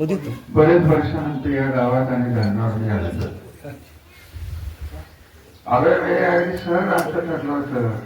हो बरेच वर्षानंतर या गावात आणि धरणावर मी आलो आलोय वेळी सहज असं ठरलं होतं.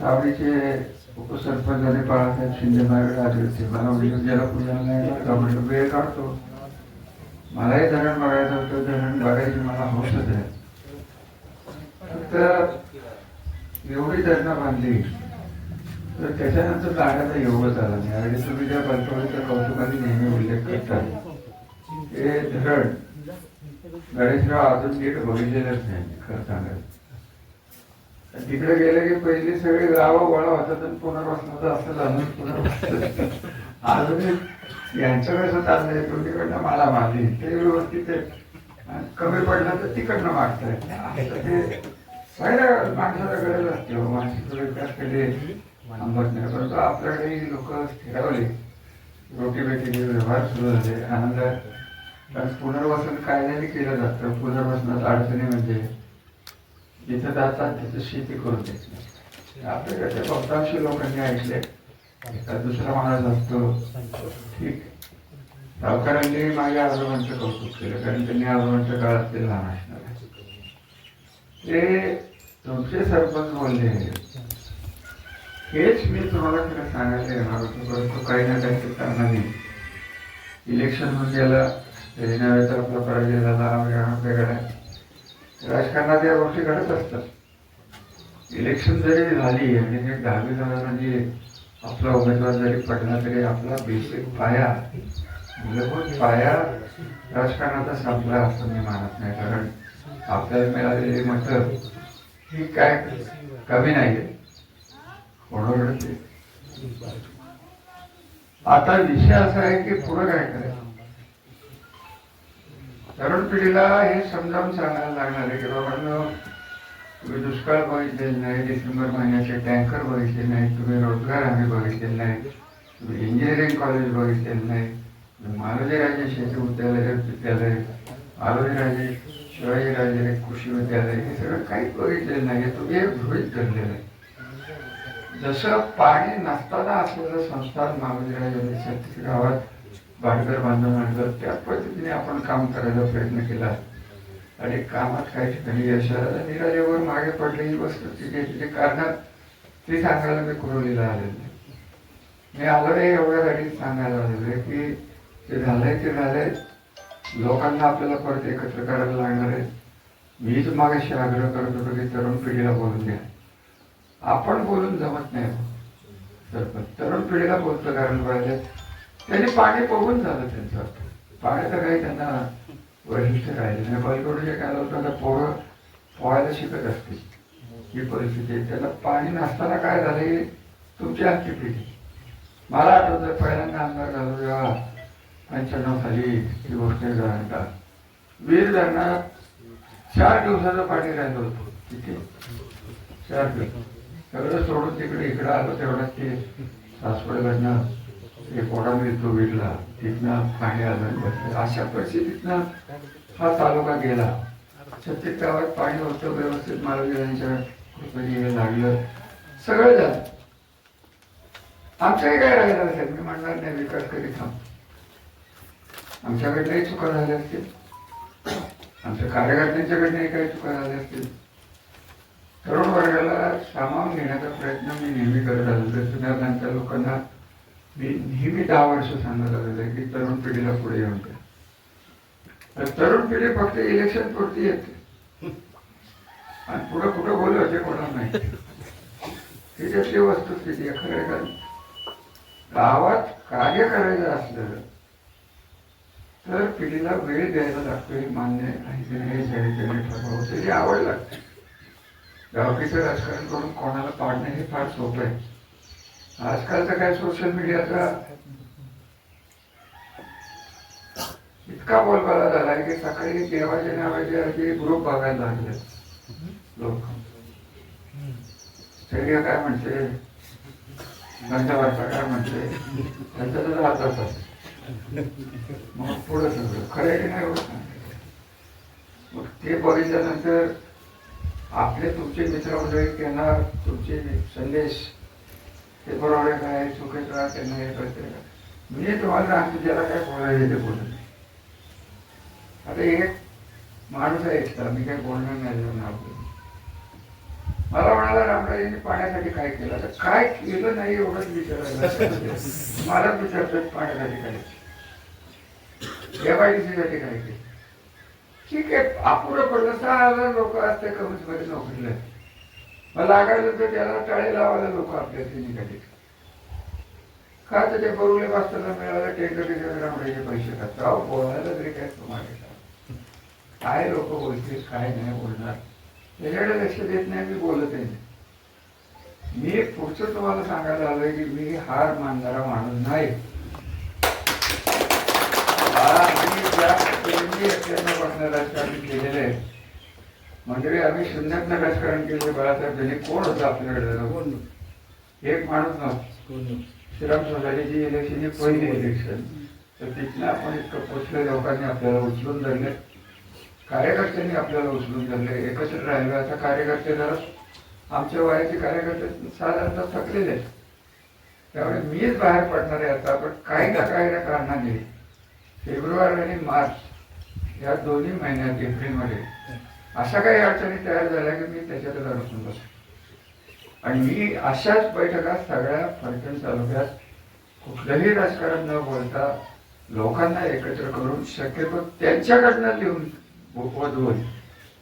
सावळीचे उपसरपंच आणि बाळासाहेब शिंदे माझ्याकडे आले होते. मला म्हणजे ज्याला पूजाला नाही का? म्हणलं वेळ काढतो. मलाही धरण बघायचं होतं. धरण बघायची मला हौसच आहे. तर एवढी त्यांना बांधली. तर त्याच्यानंतर गाण्याचा योगच झाला. नाही आणि तुम्ही ज्या बलकवडीच्या कौतुकाने नेहमी उल्लेख करता हे धरण गणेशराव अजून नीट बघितलेलंच नाही खरं सांगायचं. तिकडे गेले की पहिली सगळी गावं वळा होतात आणि पुनर्वसनाचा असं जाणून पुनर्वसन अजूनही यांचं कसं चाललंय तुमच्याकडनं मला मागली ते व्यवस्थित आहे. कमी पडलं तर तिकडनं मागताय असं ते पहिल्या माणसाला गरज असते मानसिक विकास केले. परंतु आपल्याकडे लोक स्थिरावले. रोटी बेटीचे व्यवहार सुरू झाले. आनंद कारण पुनर्वसन कायद्याने केलं जातं. पुनर्वसनात अडचणी म्हणजे जिथं जातात तिथं शेती करून देत नाही. आपल्याकडे बहुतांश लोकांनी ऐकले. दुसरा माणूस असतो. ठीक. सावकारांनी माझ्या आजोबांचं कौतुक केलं. कारण त्यांनी आजोबांच्या काळात ते लहान असणार ते तुमचे सरपंच बोलले हेच मी तुम्हाला खरं सांगायला येणार होतो परंतु काही ना काही कारणाने इलेक्शन होऊन गेलं नव्हे तर आपला पराजय झाला वेगळा राजकारणात या गोष्टी घडत असतात. इलेक्शन जरी झाली आणि एक दहावी जणांना जी आपला उमेदवार जरी पडला तरी आपला बेसिक पाया मूलभूत पाया राजकारणाचा संपला असं मी मानत नाही. कारण आपल्याला मिळालेली मतं ही काय कमी नाही कोणाकडे आता विषय असा आहे की पुढं काय करायचं? तरुण पिढीला हे समजावून सांगायला लागणार आहे की बाबांनो तुम्ही दुष्काळ बघितलेले नाही डिसेंबर महिन्याचे टँकर बघितले नाही तुम्ही रोजगार हमी बघितलेले नाही तुम्ही इंजिनिअरिंग कॉलेज बघितलेलं नाही तुम्ही मालोजीराजे शेती विद्यालय विद्यालय शिवाजी राजाने कृषी विद्यालय हे सगळं काही बघितलेलं नाही हे तुम्ही गृहित धरलेलं आहे जसं पाणी नसताना असलेलं संस्थान मालोजीराजांनी छत्तीस गावात भाटघर बांधून आणलं त्या पद्धतीने आपण काम करायचा प्रयत्न केला. आणि कामात काही ठिकाणी यश आलं आणि निराजेवर मागे पडले ही तिथे तिथे कारण ते सांगायला मी कुरवलेला आलेलं नाही. मी आलो रे एवढ्यासाठी सांगायला आलेलं आहे की ते झालंय ते झालंय. लोकांना आपल्याला परत एकत्र करायला लागणार आहे मीच मागाशी आग्रह करत होतो की तरुण पिढीला बोलून द्या आपण बोलून जमत नाही. तर तरुण पिढीला बोलतं कारण पाहिजे त्यांनी पाणी बघून झालं त्यांचं. पाण्याचं काही त्यांना वैशिष्ट्य राहिले नाही. पलीकडे काय होतं तर पोरं पोहायला शिकत असते ही परिस्थिती आहे. त्याला पाणी नसताना काय झालं? तुमची आजची पिढी. मला आठवतं पहिल्यांदा आमदार झालो जेव्हा पंच्याण्णवसाली ही गोष्ट जाणं वीर धरणात चार दिवसाचं पाणी राहिलं होतं तिथे. चार दिवस. सगळं सोडून तिकडे इकडं आलो तेवढा ते सासवडकडनं एक कोडा मिळतो वीरला. तिथनं पाणी आलं अशा परिस्थितीतनं हा तालुका गेला. छत्तीस गावात पाणी होतं व्यवस्थित महाराजांच्या कृपेने हे लागलं. सगळं झालं. आमच्याही काय राहिलं असेल? मी म्हणणार नाही विकास करीत थांब. आमच्याकडनंही चुका झाल्या असतील? आमच्या कार्यकर्त्यांच्याकडनंही काही चुका झाल्या असतील? तरुण वर्गाला सामावून घेण्याचा प्रयत्न मी नेहमी करत आलो सुधारणांच्या लोकांना मी नेहमी दहा वर्ष सांगत आलेलं आहे की तरुण पिढीला पुढे येऊन द्या तर तरुण पिढी फक्त इलेक्शन पुरती येते. आणि पुढे कुठं बोलू असे कोणाला नाही. ही त्यातली वस्तुस्थिती आहे. खरं का? गावात कार्य करायचं असलं तर पिढीला वेळ द्यायला लागतो हे मान्य आहे. त्याची आवड लागते. गावकीचं राजकारण करून कोणाला पाडणं हे फार सोपं आहे. आजकालचं काय सोशल मीडियाचा इतका बोलबाला झालाय की सकाळी देवाच्या नावाचे असे ग्रुप बघायला लागले. लोक. स्त्रिया काय म्हणते? गंधावार्ता काय म्हणते? त्यांचा तर हातात असते. मग पुढं सगळं खरं आहे की नाही होत मग ते बघितल्यानंतर आपले तुमचे मित्रमंडळी त्यांना तुमचे संदेश ते बरोबर आहे काय चुकीचं राहा त्यांना हे करते का? म्हणजे तुम्हाला सांगतो ज्याला काय बोलायला ते बोलत नाही आता एक माणूस आहे मी काही बोलणार नाही आपलं नाव घेऊन. मला रामराजांनी पाण्यासाठी काय केलं? तर काय केलं नाही एवढंच विचारायला मलाच विचारतात पाण्यासाठी काय या काय केलं? ठीक आहे अपुरं पडलं. सहा हजार लोक असते कमीच मध्ये नोकरीला मग लागायचं तर त्याला टाळे लावायला लोक आपल्या इथे निघाले. का तर ते बरुले वाचताना मिळालं टेंडर टेंडर रामराजे पैसे खातात. अहो बोलायला तरी काय तुम्हाला? काय लोक बोलतील काय नाही बोलणार. त्याच्याकडे लक्ष देत नाही मी बोलत आहे. मी पुढचं तुम्हाला सांगायला आलोय की मी हार मानणारा माणूस नाही. राजकारण केलेलं आहे. म्हणजे आम्ही शून्यातनं राजकारण केले बाळासाहेब त्यांनी कोण होतं आपल्याकडे? एक माणूस नव्हता. श्रीराम सोसायटीची इलेक्शन ही पहिली इलेक्शन तर तिथनं आपण इतकं पोचले लोकांनी आपल्याला उचलून धरले कार्यकर्त्यांनी आपल्याला उचलून धरले. एकत्र राहिले आता कार्यकर्ते जरा आमच्या वयाचे कार्यकर्ते साधारणतः थकलेले आहेत. त्यामुळे मीच बाहेर पडणार आहे आता पण काही ना काही ना कारणाने फेब्रुवारी आणि मार्च या दोन्ही महिन्यात एप्रिलमध्ये अशा काही अडचणी तयार झाल्या की मी त्याच्यातच अडकून बसतो आणि मी अशाच बैठका सगळ्या फलटण तालुक्यात कुठलंही राजकारण न बोलता लोकांना एकत्र करून शक्यतो त्यांच्याकडनं लिहून वधवून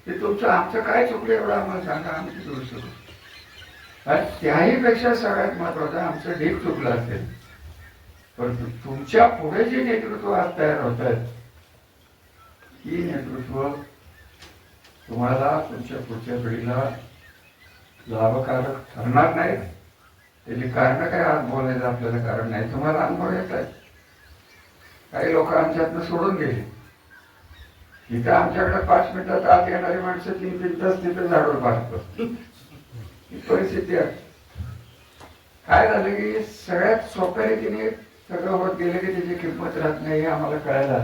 ते तुमचं आमचं काय चुकलं एवढं आम्हाला सांगा आम्ही ते दुरुस्त करू? आणि त्याही पेक्षा सगळ्यात महत्वाचं आमचं ढीक चुकलं असेल. परंतु तुमच्यापुढे जे नेतृत्व आज तयार होत आहेत ही नेतृत्व तुम्हाला तुमच्या पुढच्या पिढीला लाभकारक ठरणार नाही. त्याची कारण काय आज बोलायचं आपल्याला कारण नाही तुम्हाला अनुभव येत आहे काही लोक आमच्यातनं सोडून गेले. इथं आमच्याकडे पाच मिनिटात आत येणारी माणसं तीन तीन तास तिथं झाडवर पाहतो ही परिस्थिती आहे. काय झालं की सगळ्यात सोप्या रीतीने सगळं होत गेलं की त्याची किंमत राहत नाही हे आम्हाला कळायला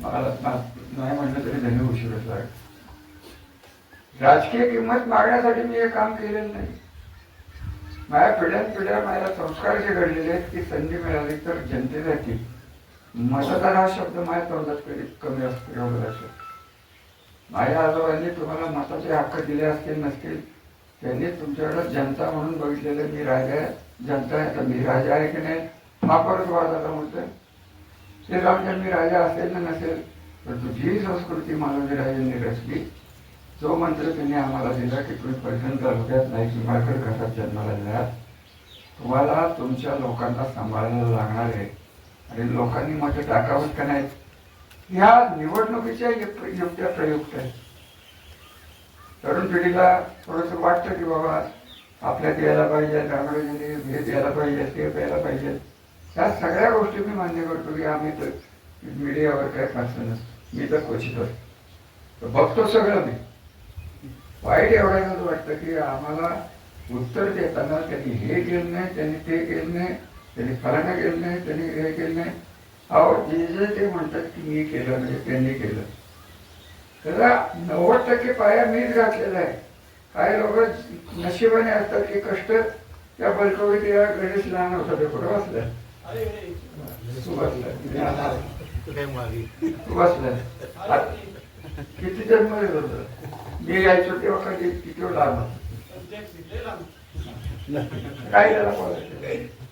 मला नाही म्हणलं तरी धन्य उशीरच लागत राजकीय किंमत मागण्यासाठी मी हे काम केलेलं नाही. माझ्या पिढ्यान पिढ्या माझ्या संस्कार जे घडलेले आहेत ती संधी मिळाली तर जनतेसाठी. मतदार हा शब्द माझ्या तोंडात कधी कमी असतो एवढं लक्षात माझ्या आजोबांनी तुम्हाला मताचे हक्क दिले असतील नसतील त्यांनी तुमच्याकडे जनता म्हणून बघितलेलं मी राजा आहे. जनता आहे तर मी राजा आहे की नाही? हा परत वादाला आता म्हणतोय ते रामच्या मी राजा असेल ना नसेल तर तुझी संस्कृती मानवजीराजांनी रचली. जो मंत्र त्यांनी आम्हाला दिला की तुम्ही पैठण तालुक्यात नाही किंवाकर घरात जन्माला दिला तुम्हाला तुमच्या लोकांना सांभाळायला लागणार आहे. आणि लोकांनी माझं टाकावं का नाही ह्या निवडणुकीच्या युक्त- युक्त्या प्रयुक्त आहेत. तरुण पिढीला थोडस वाटतं की बाबा आपल्या द्यायला पाहिजे रामराजांनी हे द्यायला पाहिजे ते द्यायला पाहिजे. ह्या सगळ्या गोष्टी मी मान्य करतो की आम्ही तर मीडियावर काय फारसं नसतो. मी तर क्वचित असतो तर बघतो सगळं मी. वाईट एवढ्याच वाटतं की आम्हाला उत्तर देताना त्यांनी हे केलं नाही त्यांनी ते केलं नाही त्यांनी फलाना केलं नाही त्यांनी हे केलं नाही. अहो जे जे ते म्हणतात की मी केलं म्हणजे त्यांनी केलं. त्याला नव्वद टक्के पाया मीच घातलेला आहे. काही लोक नशिबाने असतात की कष्ट त्या बलकवडीत या गणेश लहान होता ते कुठं तू बसलाय आ- किती जन्म होत मी यायचो तेव्हा कधी किती लहान होतो? काय बोलायचं?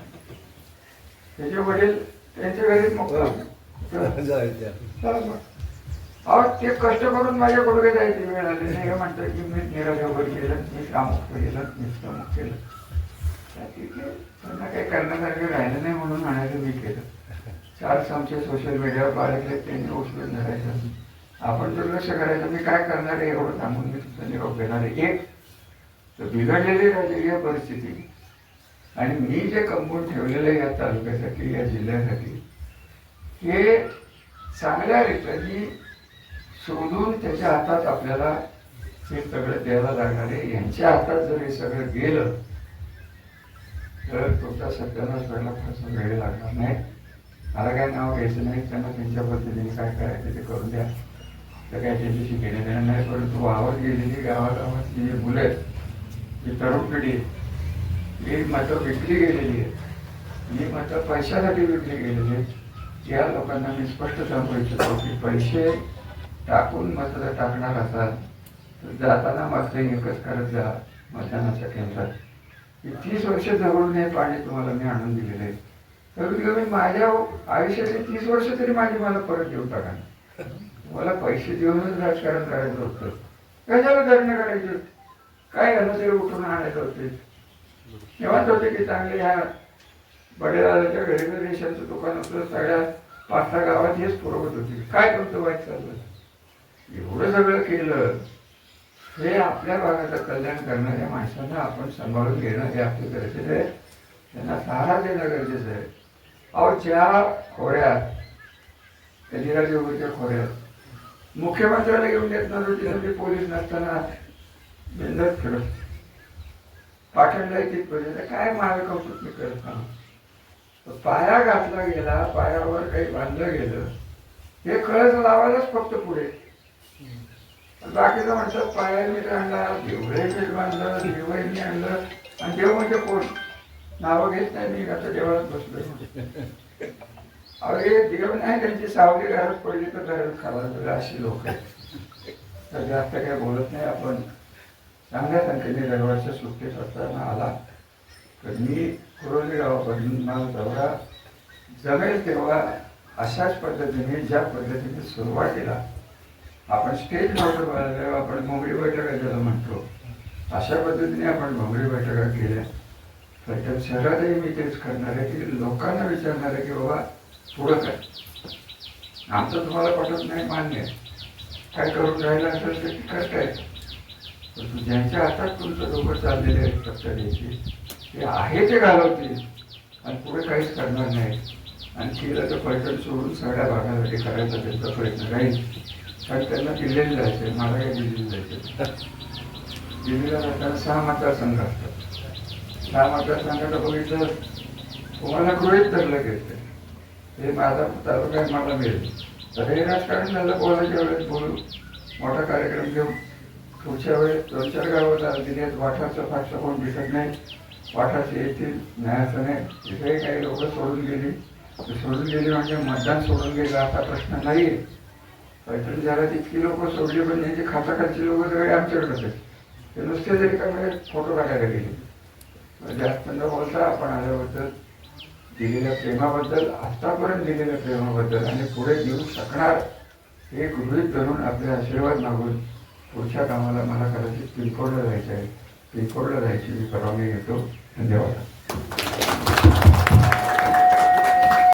त्याचे वडील त्यांच्या घरी मग. अहो ते कष्ट करून माझ्या गुडघे जायचे वेळ आली नाही हे म्हणतात की मी निराशोबर केलं मी कामुक्त केलं मी प्रमुख केलं. त्यांना काही करण्यासारखं राहिलं नाही म्हणून म्हणायचं मी केलं. चार चमचे सोशल मीडियावर बाळगले त्यांनी उचलून धरायचं. आपण दुर्लक्ष करायचं मी काय करणार आहे एवढं सांगून मी तुमचा निरोप घेणार आहे. एक तर बिघडलेली राजकीय परिस्थिती. आणि मी जे कमवून ठेवलेलं आहे या तालुक्यासाठी या जिल्ह्यासाठी हे चांगल्या रीतीने शोधून त्याच्या हातात आपल्याला हे सगळं द्यायला लागणार आहे. यांच्या हातात जर हे सगळं गेलं तर तुमचा सत्यानाश व्हायला फारसा वेळ लागणार नाही. मला काय नाव घ्यायचं नाही त्यांना त्यांच्या पद्धतीने काय करायचं ते करून द्या. तर काय त्यांच्याशी घेणं देणं नाही परंतु वावर गेलेली गावागावातली जी मुलं आहेत जी तरुण पिढी आहे, ही मतं विकली गेलेली आहे. ही मतं पैशासाठी विकली गेलेली आहेत या लोकांना मी स्पष्ट सांगू इच्छितो की पैसे टाकून मतदार जर टाकणार असाल तर जाताना मात्र एकच करत जा मतदानाच्या केंद्रात. ही तीस वर्ष जवळून हे पाणी तुम्हाला मी आणून दिलेलं आहे. तर कमी माझ्या आयुष्याचे तीस वर्ष तरी माझी मला परत देऊन टाका मला पैसे देऊनच राजकारण करायचं होतं. कशाला धरणं करायचे? काय झालं तरी उठून आणायचं होते? तेव्हाच होते की चांगले ह्या बडेदादाच्या घरी रेशनचं दुकान होतं सगळ्या पाच सहा गावात हेच पुरवत होती. काय तुमचं वाईट चाललं एवढं सगळं केलं हे आपल्या भागाचं कल्याण करणाऱ्या माणसांना आपण सांभाळून घेणं हे आपलं गरजेचं आहे. त्यांना सहारा देणं गरजेचं आहे. अहो ज्या खोऱ्यात इंदिरा खोऱ्यात मुख्यमंत्र्याला घेऊन येत नव्हते तिथे पोलीस नसताना बिंदत फिरत पाठवला पहिले काय माझं कौतुक मी करत नाही. पाया घातला गेला पायावर काही बांधलं गेलं. हे कळस लावायलाच फक्त पुढे. बाकीचं म्हणतात पाया आणला देवळे मीठ बांधलं देवळी आणलं. आणि देव म्हणजे कोण? नावं घेत नाही मी आता देवळात बसलोय. अरे हे देव नाही त्यांची सावली घरात पडली तर घरात खाला अशी लोक आहेत. तर जास्त काही बोलत नाही आपण. चांगल्या संख्येने रविवारच्या सुट्टीत असताना आला. तर मी कुरोली गावापासून मला दौरा जमेल तेव्हा अशाच पद्धतीने ज्या पद्धतीने सुरुवातीला आपण स्टेज नव्हतं बोलायला आपण भोंगडी बैठका ज्याला म्हणतो अशा पद्धतीने आपण भोंगडी बैठका केल्या. तर शहरातही मी तेच करणार आहे की लोकांना विचारणार आहे की बाबा पुढं काय? आमचं तुम्हाला पटत नाही मान्य काय करून राहिलं असेल ते करताय परंतु ज्यांच्या हातात तुमचं डोकं चाललेले आहेत सत्ता द्यायचे ते आहे ते घालवतील. आणि पुढे काहीच करणार नाही. आणि तिला तर पैठण सोडून सगळ्या भागासाठी करायचा त्यांचा प्रयत्न राहील. कारण त्यांना दिल्लीला जायचं मला काही दिल्लीला जायचं दिल्लीला जाताना सहा मतदारसंघ असतात. सहा मतदारसंघाला बघितलं तुम्हाला गृहित धरलं गेलं हे माझा तालुका मला मिळेल. तर हे राजकारण झालं बोलायच्या वेळेस बोलू. मोठा कार्यक्रम घेऊ. पुढच्या वेळेस दोन चार गावाला दिल्यात वाठाचं फारसं कोण दिसत नाही. वाठाचे येतील न्यायाचं नाही तिथेही काही लोक सोडून गेली. सोडून गेली म्हणजे मतदान सोडून गेलं असा प्रश्न नाही पैठण झाला तितकी लोक सोडली म्हणजे पण त्यांची खाताखालची लोक सगळे आमच्याकडे आहेत ते नुसते जरी का फोटो काढायला गेले. जास्त न बोलता आपण आल्याबद्दल दिलेल्या प्रेमाबद्दल आतापर्यंत दिलेल्या प्रेमाबद्दल आणि पुढे देऊ शकणार हे गृहित धरून आपले आशीर्वाद मागून पुढच्या कामाला मला कदाचित पिनकोडला जायचं आहे. पिनकोडला जायची मी परवानगी घेतो धन्यवाद.